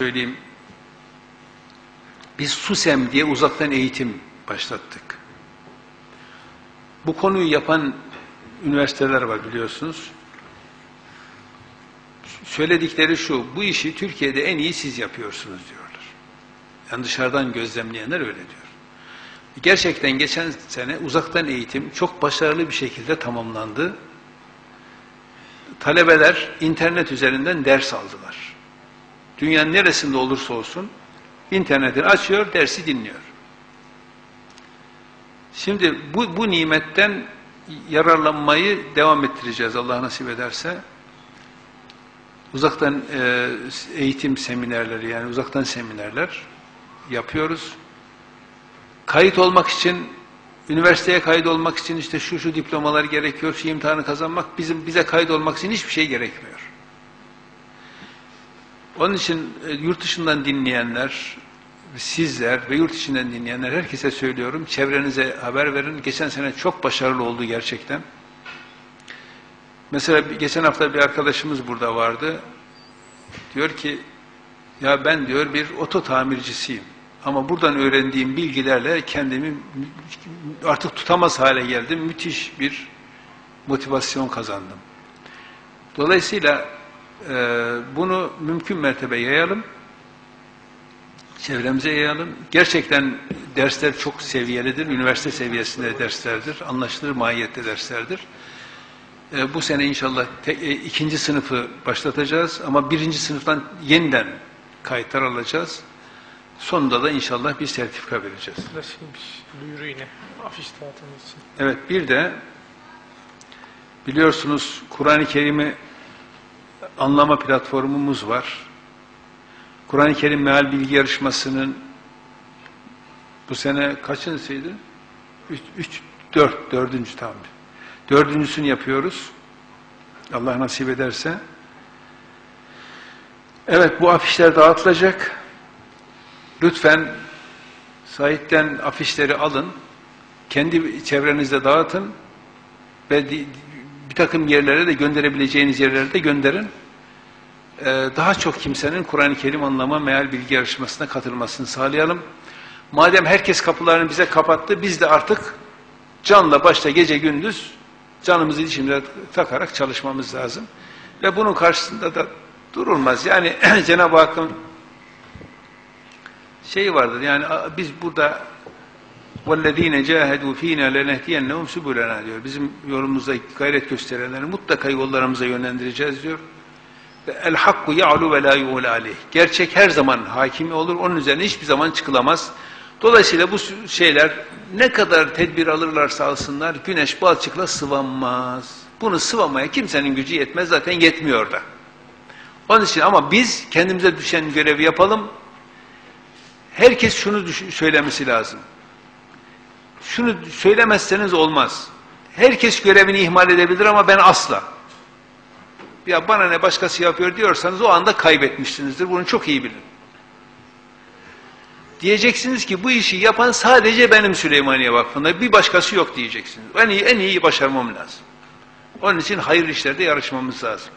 söyleyeyim. Biz SUSEM diye uzaktan eğitim başlattık. Bu konuyu yapan üniversiteler var biliyorsunuz. Söyledikleri şu, bu işi Türkiye'de en iyi siz yapıyorsunuz diyorlar. Yani dışarıdan gözlemleyenler öyle diyor. Gerçekten geçen sene uzaktan eğitim çok başarılı bir şekilde tamamlandı. Talebeler internet üzerinden ders aldılar. Dünyanın neresinde olursa olsun internetini açıyor, dersi dinliyor. Şimdi bu, bu nimetten yararlanmayı devam ettireceğiz Allah nasip ederse. Uzaktan e, eğitim seminerleri yani uzaktan seminerler yapıyoruz. Kayıt olmak için üniversiteye kayıt olmak için işte şu şu diplomalar gerekiyor, şu imtihanı kazanmak bizim bize kayıt olmak için hiçbir şey gerekmiyor. Onun için e, yurt dışından dinleyenler, sizler ve yurt içinden dinleyenler herkese söylüyorum. Çevrenize haber verin. Geçen sene çok başarılı oldu gerçekten. Mesela geçen hafta bir arkadaşımız burada vardı. Diyor ki ya ben diyor bir oto tamircisiyim. Ama buradan öğrendiğim bilgilerle kendimi artık tutamaz hale geldim. Müthiş bir motivasyon kazandım. Dolayısıyla bunu mümkün mertebe yayalım. Çevremize yayalım. Gerçekten dersler çok seviyelidir. Üniversite seviyesinde derslerdir. Anlaşılır mahiyette derslerdir. E, bu sene inşallah te, e, ikinci sınıfı başlatacağız. Ama birinci sınıftan yeniden kayıtlar alacağız. Sonunda da inşallah bir sertifika vereceğiz. Şeymiş, duyuru yine afiş için. Evet bir de biliyorsunuz Kur'an-ı Kerim'i anlama platformumuz var. Kur'an-ı Kerim meal bilgi yarışmasının bu sene kaçıncısıydı? Üç, üç, dört, dördüncü tam. Dördüncüsünü yapıyoruz. Allah nasip ederse. Evet bu afişler dağıtılacak. Lütfen sahipten afişleri alın. Kendi çevrenizde dağıtın. Ve bir takım yerlere de gönderebileceğiniz yerlere de gönderin. Ee, daha çok kimsenin Kur'an-ı Kerim anlama meal bilgi yarışmasına katılmasını sağlayalım. Madem herkes kapılarını bize kapattı, biz de artık canla başta gece gündüz canımızı içinde takarak çalışmamız lazım. Ve bunun karşısında da durulmaz. Yani Cenab-ı Hakk'ın şey vardır yani biz burada وَالَّذ۪ينَ جَاهَدُوا ف۪ينَا لَنَهْدِيَنَّهُمْ سُبُلَنَا diyor. Bizim yolumuzda gayret gösterenleri mutlaka yollarımıza yönlendireceğiz diyor. El hakku ya'lu ve la aleyh. Gerçek her zaman hakimi olur. Onun üzerine hiçbir zaman çıkılamaz. Dolayısıyla bu şeyler ne kadar tedbir alırlarsa alsınlar güneş balçıkla sıvanmaz. Bunu sıvamaya kimsenin gücü yetmez. Zaten yetmiyor da. Onun için ama biz kendimize düşen görevi yapalım. Herkes şunu söylemesi lazım. Şunu söylemezseniz olmaz. Herkes görevini ihmal edebilir ama ben asla. Ya bana ne başkası yapıyor diyorsanız o anda kaybetmişsinizdir. Bunu çok iyi bilin. Diyeceksiniz ki bu işi yapan sadece benim Süleymaniye Vakfı'nda bir başkası yok diyeceksiniz. En iyi, en iyi başarmam lazım. Onun için hayır işlerde yarışmamız lazım.